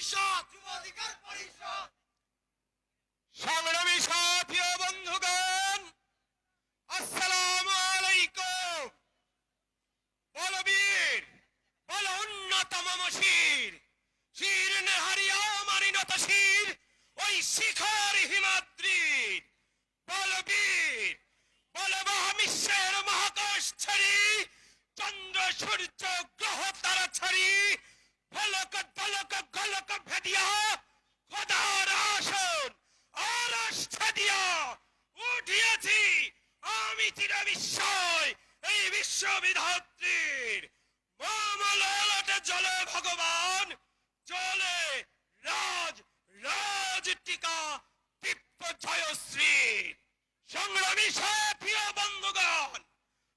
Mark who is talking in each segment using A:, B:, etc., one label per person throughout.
A: পরিষদ সংগ্রামী সাথী বন্ধুগণ, আসসালামু আলাইকুম। বলবীর, বল উন্নতম মশির, শির নেহারিয়া মারিনত শির ওই শিখর হিমাদ্রির। বলবীর, বল মহাবিশ্বের মহাকাশ ছাড়ি, চন্দ্র সূর্য গ্রহ তারা ছাড়ি দলক সংগ্রামী সাথী ও বন্ধুগণ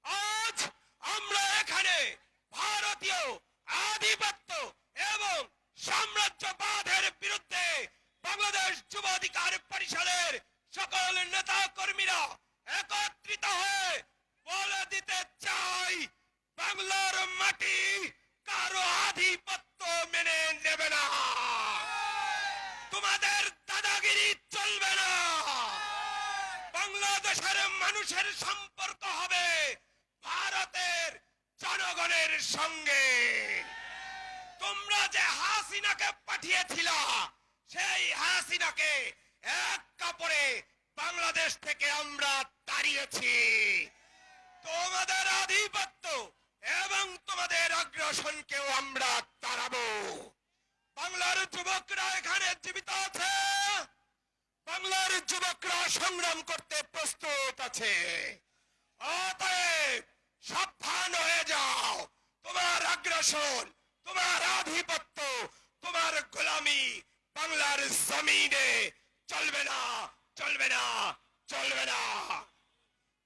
A: আজ আমরা এখানে ভারতীয় আধিপত্য এবং সাম্রাজ্যবাদের বিরুদ্ধে বাংলাদেশ যুব অধিকার পরিষদের সকল নেতা কর্মীরা একত্রিত হয়ে বলে দিতে চাই বাংলার মাটি কারও আধিপত্য মেনে নেবে না তোমাদের দাদাগিরি চলবে না বাংলাদেশের মানুষের সম্পর্ক হবে ভারতের জনগণের সঙ্গে। তোমরা যে হাসিনাকে পাঠিয়েছিল, সেই হাসিনাকে এক কাপড়ে বাংলাদেশ থেকে আমরা তাড়িয়েছি। তোমাদের আধিপত্য এবং তোমাদের আগ্রাসনকেও আমরা তাড়াবো। বাংলার যুবকরা এখানে জীবিত আছে। বাংলার যুবকরা সংগ্রাম করতে প্রস্তুত আছে। সাবধান হয়ে যাও। তোমার আগ্রাসন, তোমার আধিপত্য, তোমার গোলামি বাংলার জমিনে চলবে না চলবে না চলবে না।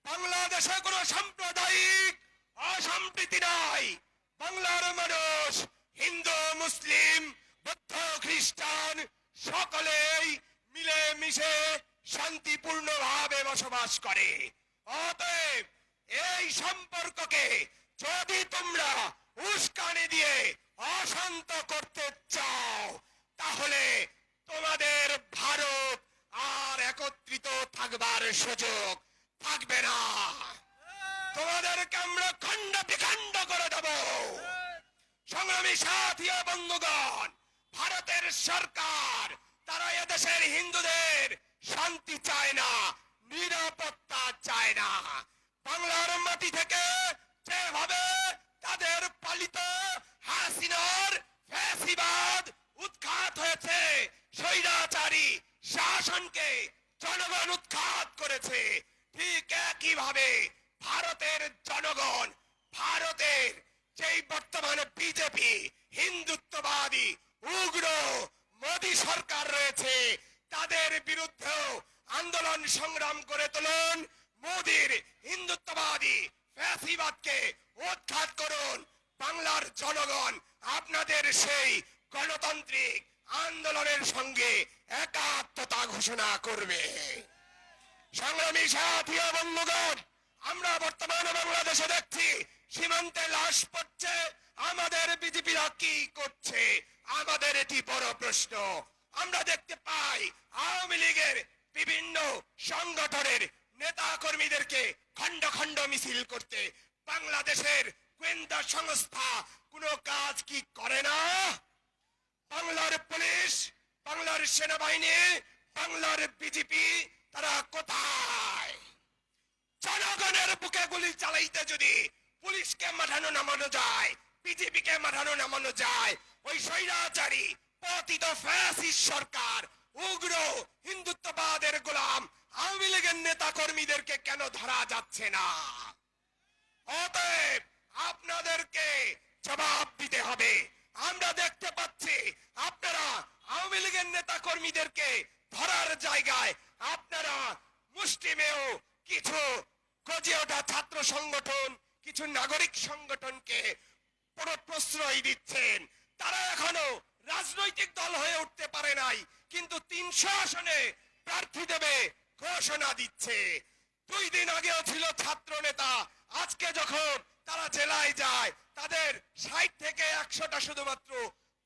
A: বাংলাদেশে কোনো সাম্প্রদায়িক অসম্প্রীতি নাই। বাংলার মানুষ হিন্দু, মুসলিম, বৌদ্ধ, খ্রিস্টান সকলেই মিশে শান্তিপূর্ণ ভাবে বসবাস করে। অতএব এই সম্পর্ককে যদি তোমরা উস্কানি দিয়ে অশান্ত করতে চাও, তাহলে তোমাদের ভারত আর একত্রিত থাকবার সুযোগ থাকবে না। তোমাদেরকে আমরা খণ্ড বিখণ্ড করে দেব। সংগ্রামী সাথী বন্ধুগণ, ভারতের সরকার তারা এদেশের হিন্দুদের শান্তি চায় না, নিরাপত্তা চায় না। বাংলার মাটি থেকে যেভাবে তাদের পালিত হাসিনার ফ্যাসিবাদ উৎখাত হয়েছে, স্বৈরাচারী শাসনকে জনগণ উৎখাত করেছে, ঠিক একইভাবে ভারতের জনগণ, ভারতের যেই বর্তমানে বিজেপি, হিন্দুত্ববাদী, উগ্র মোদী সরকার রয়েছে, তাদের বিরুদ্ধেও আন্দোলন সংগ্রাম করে তুলুন, মোদীর হিন্দুত্ববাদী ফ্যাসিবাদকে উৎখাত করুন, বাংলার জনগণ আপনাদের সেই গণতান্ত্রিক আন্দোলনের সঙ্গে একাত্মতা ঘোষণা করবে। সংগ্রামী সাথী বন্ধুগণ, আমরা বর্তমানে বাংলাদেশে দেখছি, সীমান্তে লাশ পড়ছে, আমাদের বিজেপিরা কি করছে? এটি বড় প্রশ্ন। আমরা দেখতে পাই আওয়ামী লীগের বিভিন্ন সংগঠনের নেতা কর্মীদেরকে খণ্ড খণ্ড মিছিল করতে। বাংলাদেশের গোয়েন্দা সংস্থা কোনো কাজ কি করে না? বাংলার পুলিশ, বাংলার সেনাবাহিনী, বাংলার বিজেপি, তারা কোথায়? জনগণের বুকে গুলি চালাইতে যদি পুলিশকে মাঠানো নামানো যায় বিজেপিকে মাঠানো নামানো যায় ওই স্বৈরাচারী, পতিত ফ্যাসিস্ট সরকার, উগ্র হিন্দুত্ববাদের গোলাম, আওয়ামী লীগের নেতা কর্মীদেরকে কেন ধরা যাচ্ছে না? অতএব আপনাদেরকে জবাব দিতে হবে। আমরা দেখতে পাচ্ছি আপনারা আওয়ামী লীগের নেতা কর্মীদেরকে ধরার জায়গায় আপনারা মুষ্টিমেয় কিছু গজে ওঠা ছাত্র সংগঠন, কিছু নাগরিক সংগঠনকে পুরো প্রশ্রয় দিচ্ছেন। তারা এখনও রাজনৈতিক দল হয়ে উঠতে পারে নাই, কিন্তু তিনশো আসনে প্রার্থী দেবে, ঘোষণা দিচ্ছে। দুই দিন আগেও ছিল ছাত্র নেতা, আজকে যখন তারা জেলায় যায়, তাদের ষাট থেকে একশোটা শুধুমাত্র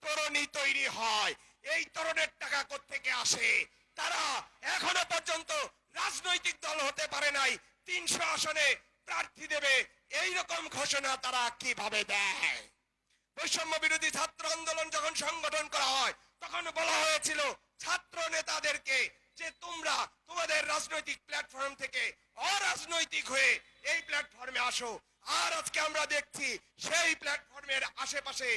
A: তরণী তৈরি হয়। এই তরণের টাকা থেকে আসে? তারা এখনও পর্যন্ত রাজনৈতিক দল হতে পারে নাই, তিনশো আসনে প্রার্থী দেবে এই রকম ঘোষণা তারা কীভাবে দেয়? বৈষম্য বিরোধী ছাত্র আন্দোলন যখন সংগঠন করা হয়, তখন বলা হয়েছিল, ছাত্র নেতাদেরকে যে তোমরা তোমাদের রাজনৈতিক প্ল্যাটফর্ম থেকে অরাজনৈতিক হয়ে এই প্ল্যাটফর্মে আসো, আর আজকে আমরা দেখছি সেই প্ল্যাটফর্মের আশেপাশে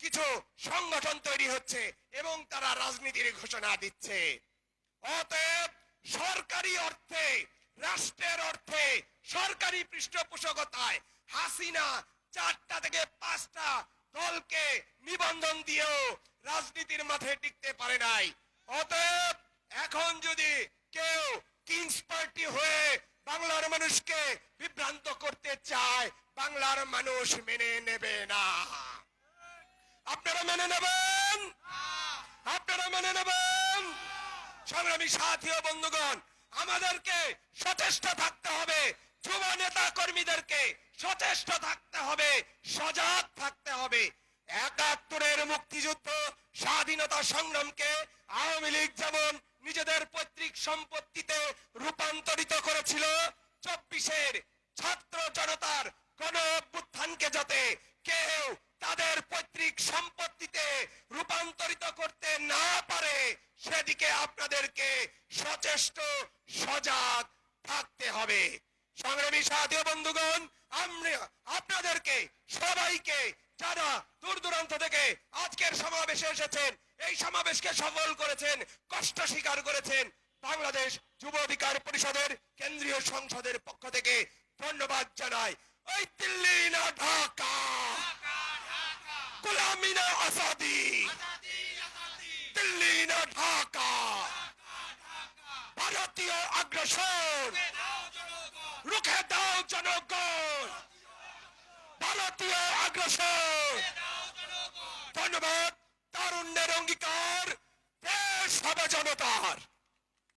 A: কিছু সংগঠন তৈরি হচ্ছে এবং তারা রাজনীতির ঘোষণা দিচ্ছে। অতএব সরকারি অর্থে, রাষ্ট্রের অর্থে, সরকারি পৃষ্ঠপোষকতায় হাসিনা চারটা থেকে পাঁচটা দলকে নিবন্ধন দিয়েও রাজনীতির মাঠে টিকতে পারে নাই। অতএব এখন যদি কেউ কিংস পার্টি হয়ে বাংলার মানুষকে বিভ্রান্ত করতে চায়, বাংলার মানুষ মেনে নেবে না। আপনারা মেনে নেবেন? আপনারা মেনে নেবেন? সংগ্রামী সাথী বন্ধুগণ, আমাদেরকে সচেষ্ট থাকতে হবে। যুব নেতা কর্মীদেরকে সচেষ্ট থাকতে হবে, সজাগ থাকতে হবে। একাত্তরের মুক্তিযুদ্ধ, স্বাধীনতা সংগ্রামকে আওয়ামী লীগ যেমন নিজেদের পৈতৃক সম্পত্তিতে রূপান্তরিত করেছিল, চব্বিশের ছাত্র জনতার গণ অভ্যুত্থানকে যাতে কেউ তাদের পৈতৃক সম্পত্তিতে রূপান্তরিত করতে না পারে, সেদিকে আপনাদেরকে সচেষ্ট, সজাগ সংগ্রামী সাথী বন্ধুগণ, আমরা আপনাদেরকে সবাইকে যারা দূর দূরান্ত থেকে আজকের সমাবেশে এসেছেন, এই সমাবেশকে সফল করেছেন, কষ্ট স্বীকার করেছেন বাংলাদেশ যুব অধিকার পরিষদের কেন্দ্রীয় সংসদের পক্ষ থেকে ধন্যবাদ জানাই। ওই দিল্লি না ঢাকা, গোলামি না আসাদি, দিল্লি না ঢাকা, ভারতীয় আগ্রাসন রুখে দাও জনগণ। ভারতীয় আগ্রাসন। ধন্যবাদ তারুণ্যের অঙ্গীকার দেশ হবে জনতার।